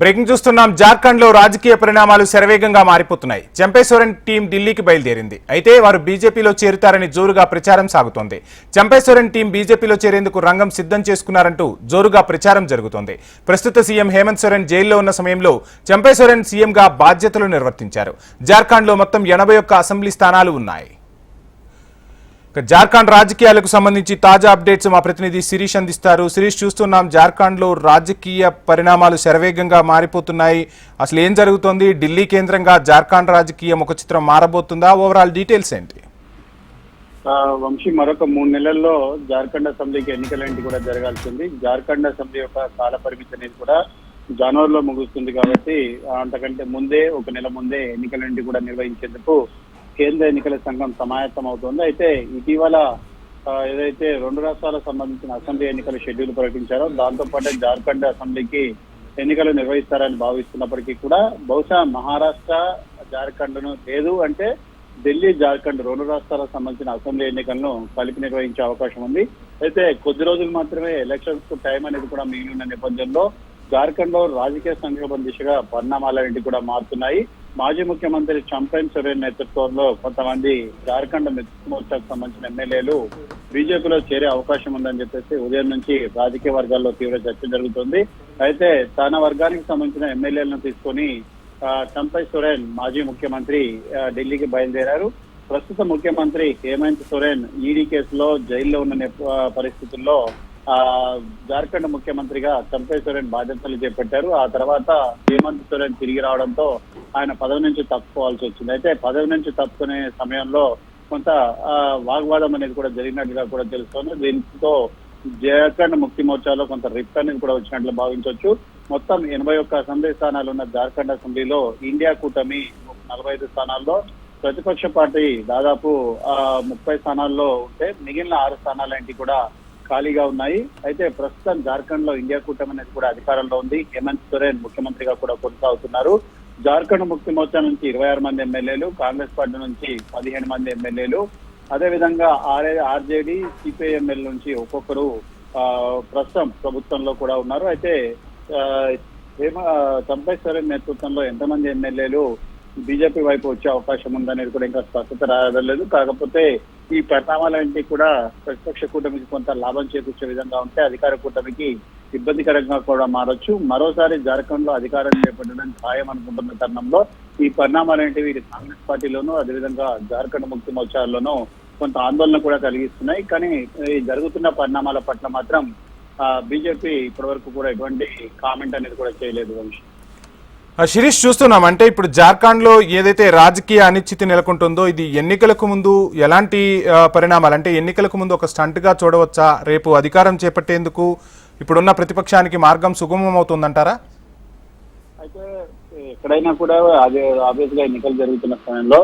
Breaking చూస్తున్నాం. జార్ఖండ్లో రాజకీయ పరిణామాలు శరవేగంగా మారిపోతున్నాయి. చంపేశ్వరన్ టీం ఢిల్లీకి బయలుదేరింది. అయితే వారు బీజేపీలో చేరుతారని జోరుగా ప్రచారం సాగుతోంది. చంపేశ్వరన్ టీం బీజేపీలో చేరేందుకు రంగం సిద్ధం చేసుకున్నారంటూ జోరుగా ప్రచారం జరుగుతోంది. ప్రస్తుత సీఎం హేమంత్ సోరెన్ జైల్లో ఉన్న సమయంలో చంపేశ్వరన్ సీఎంగా బాధ్యతలు నిర్వర్తించారు. జార్ఖండ్లో మొత్తం ఎనభై ఒక్క అసెంబ్లీ స్థానాలు ఉన్నాయి. జార్ఖండ్ రాజకీయాలకు సంబంధించి తాజా అప్డేట్స్ మా ప్రతినిధి శిరీష్ అందిస్తారు. శిరీష్ చూస్తున్నాం జార్ఖండ్లో రాజకీయ పరిణామాలు శరవేగంగా మారిపోతున్నాయి. అసలు ఏం జరుగుతోంది? ఢిల్లీ కేంద్రంగా జార్ఖండ్ రాజకీయం ఒక చిత్రం మారబోతుందా? ఓవరాల్ డీటెయిల్స్ ఏంటి? వంశీ మరొక మూడు నెలల్లో జార్ఖండ్ అసెంబ్లీకి ఎన్నికలేంటి కూడా జరగాల్సింది. జార్ఖండ్ అసెంబ్లీ యొక్క కాల పరిమితి అనేది కూడా జనవరిలో ముగుస్తుంది కాబట్టి అంతకంటే ముందే ఒక నెల ముందే ఎన్నికలేంటి కూడా నిర్వహించేందుకు కేంద్ర ఎన్నికల సంఘం సమాయత్తం అవుతోంది అయితే ఇటీవల ఏదైతే రెండు రాష్ట్రాలకు సంబంధించిన అసెంబ్లీ ఎన్నికల షెడ్యూల్ ప్రకటించారో దాంతో పాటు జార్ఖండ్ అసెంబ్లీకి ఎన్నికలు నిర్వహిస్తారని భావిస్తున్నప్పటికీ కూడా బహుశా మహారాష్ట్ర జార్ఖండ్ను లేదు అంటే ఢిల్లీ జార్ఖండ్ రెండు రాష్ట్రాలకు సంబంధించిన అసెంబ్లీ ఎన్నికలను కలిపి నిర్వహించే అవకాశం ఉంది. అయితే కొద్ది రోజులు మాత్రమే ఎలక్షన్స్కు టైం అనేది కూడా మిగిలి ఉన్న నేపథ్యంలో జార్ఖండ్లో రాజకీయ సంక్షోభం దిశగా పరిణామాలన్నింటి కూడా మారుతున్నాయి. మాజీ ముఖ్యమంత్రి చంపైన్ సొరేన్ నేతృత్వంలో కొంతమంది జార్ఖండ్ మిత్ర మోర్చాకు సంబంధించిన ఎమ్మెల్యేలు బీజేపీలో చేరే అవకాశం ఉందని చెప్పేసి ఉదయం నుంచి రాజకీయ వర్గాల్లో తీవ్ర చర్చ జరుగుతుంది. అయితే తన వర్గానికి సంబంధించిన ఎమ్మెల్యేలను తీసుకొని చంపై సోరెన్ మాజీ ముఖ్యమంత్రి ఢిల్లీకి బయలుదేరారు. ప్రస్తుత ముఖ్యమంత్రి హేమంత్ సొరేన్ ఈడీ కేసులో జైల్లో ఉన్న పరిస్థితుల్లో జార్ఖండ్ ముఖ్యమంత్రిగా చంపై సోరెన్ బాధ్యతలు చేపట్టారు. ఆ తర్వాత హేమంత్ సోరెన్ తిరిగి రావడంతో ఆయన పదవి నుంచి తప్పుకోవాల్సి వచ్చింది. అయితే పదవి నుంచి తప్పుకునే సమయంలో కొంత వాగ్వాదం అనేది కూడా జరిగినట్టుగా కూడా తెలుస్తోంది. దీంతో జార్ఖండ్ ముక్తి మోర్చాలో కొంత రిప్ అనేది కూడా వచ్చినట్లు భావించవచ్చు మొత్తం ఎనభై ఒక్క అసెంబ్లీ స్థానాలు ఉన్న జార్ఖండ్ అసెంబ్లీలో ఇండియా కూటమి నలభై ఐదు స్థానాల్లో ప్రతిపక్ష పార్టీ దాదాపు ముప్పై స్థానాల్లో ఉంటే మిగిలిన ఆరు స్థానాలేంటి కూడా ఖాళీగా ఉన్నాయి. అయితే ప్రస్తుతం జార్ఖండ్లో ఇండియా కూటమి అనేది కూడా అధికారంలో ఉంది. హేమంత్ సోరెన్ ముఖ్యమంత్రిగా కూడా కొనసాగుతున్నారు. జార్ఖండ్ ముక్తి మోర్చా నుంచి ఇరవై ఆరు మంది ఎమ్మెల్యేలు కాంగ్రెస్ పార్టీ నుంచి పదిహేను మంది ఎమ్మెల్యేలు. అదేవిధంగా ఆర్ఏ ఆర్జేడీ సిపిఐఎంఎల్ నుంచి ఒక్కొక్కరు ప్రస్తుతం ప్రభుత్వంలో కూడా ఉన్నారు. అయితే హేమ చంపై నేతృత్వంలో ఎంతమంది ఎమ్మెల్యేలు బీజేపీ వైపు వచ్చే అవకాశం ఉందనేది కూడా ఇంకా స్పష్టత రాలేదు కాకపోతే ఈ పరిణామాలన్నీ కూడా ప్రతిపక్ష కూటమికి కొంత లాభం చేకూర్చే విధంగా ఉంటే అధికార కూటమికి ఇబ్బందికరంగా కూడా మారొచ్చు. మరోసారి జార్ఖండ్లో అధికారం చేపట్టడం ఖాయం అనుకుంటున్న తరుణంలో ఈ పరిణామాలేంటివి ఇటు కాంగ్రెస్ పార్టీలోనూ అదేవిధంగా జార్ఖండ్ ముక్తి మోర్చాల్లోనూ కొంత ఆందోళన కూడా కలిగిస్తున్నాయి. కానీ జరుగుతున్న పరిణామాల పట్ల మాత్రం బీజేపీ ఇప్పటివరకు కూడా ఎటువంటి కామెంట్ అనేది కూడా చేయలేదు వంశీ శిరీష్ చూస్తున్నాం. అంటే ఇప్పుడు జార్ఖండ్లో ఏదైతే రాజకీయ అనిశ్చితి నెలకొంటుందో ఇది ఎన్నికలకు ముందు ఎలాంటి పరిణామాలు? అంటే ఎన్నికలకు ముందు ఒక స్టంట్గా చూడవచ్చా? రేపు అధికారం చేపట్టేందుకు ఇప్పుడున్న ప్రతిపక్షానికి మార్గం సుగమం అవుతుందంటారా అయితే ఎక్కడైనా కూడా అదే ఆబ్వియస్గా ఎన్నికలు జరుగుతున్న సమయంలో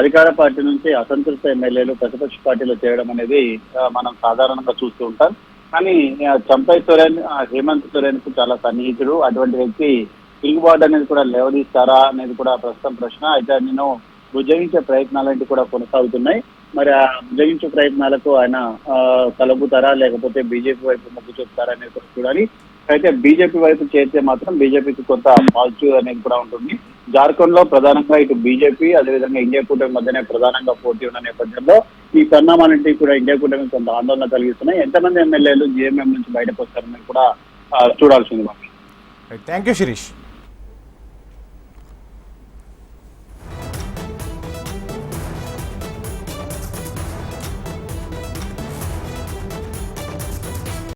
అధికార పార్టీ నుంచి అసంతృప్త ఎమ్మెల్యేలు ప్రతిపక్ష పార్టీలో చేయడం అనేది మనం సాధారణంగా చూస్తూ ఉంటాం. కానీ చంపై సోరెన్ హేమంత్ సోరెన్కు చాలా సన్నిహితుడు. అటువంటి వ్యక్తి తిరుగుబాటు అనేది కూడా లేవదీస్తారా అనేది కూడా ప్రస్తుతం ప్రశ్న. అయితే నేను భుజగించే ప్రయత్నాలంటే కూడా కొనసాగుతున్నాయి. మరి ఆ భుజగించే ప్రయత్నాలకు ఆయన ఆ, కలుగుతారా లేకపోతే బీజేపీ వైపు మొగ్గు చూపుతారా అనేది కూడా చూడాలి. అయితే బీజేపీ వైపు చేరితే మాత్రం బీజేపీకి కొంత పాజిటివ్ అనేది కూడా ఉంటుంది. జార్ఖండ్లో ప్రధానంగా ఇటు బీజేపీ అదేవిధంగా ఇండియా కూటమి మధ్యనే ప్రధానంగా పోటీ ఉన్న నేపథ్యంలో ఈ పరిణామాలంటే కూడా ఇండియా కూటమి కొంత ఆందోళన కలిగిస్తున్నాయి. ఎంతమంది ఎమ్మెల్యేలు జీఎంఎం నుంచి బయటకు వస్తారని కూడా చూడాల్సింది థ్యాంక్ యూ శిరీష్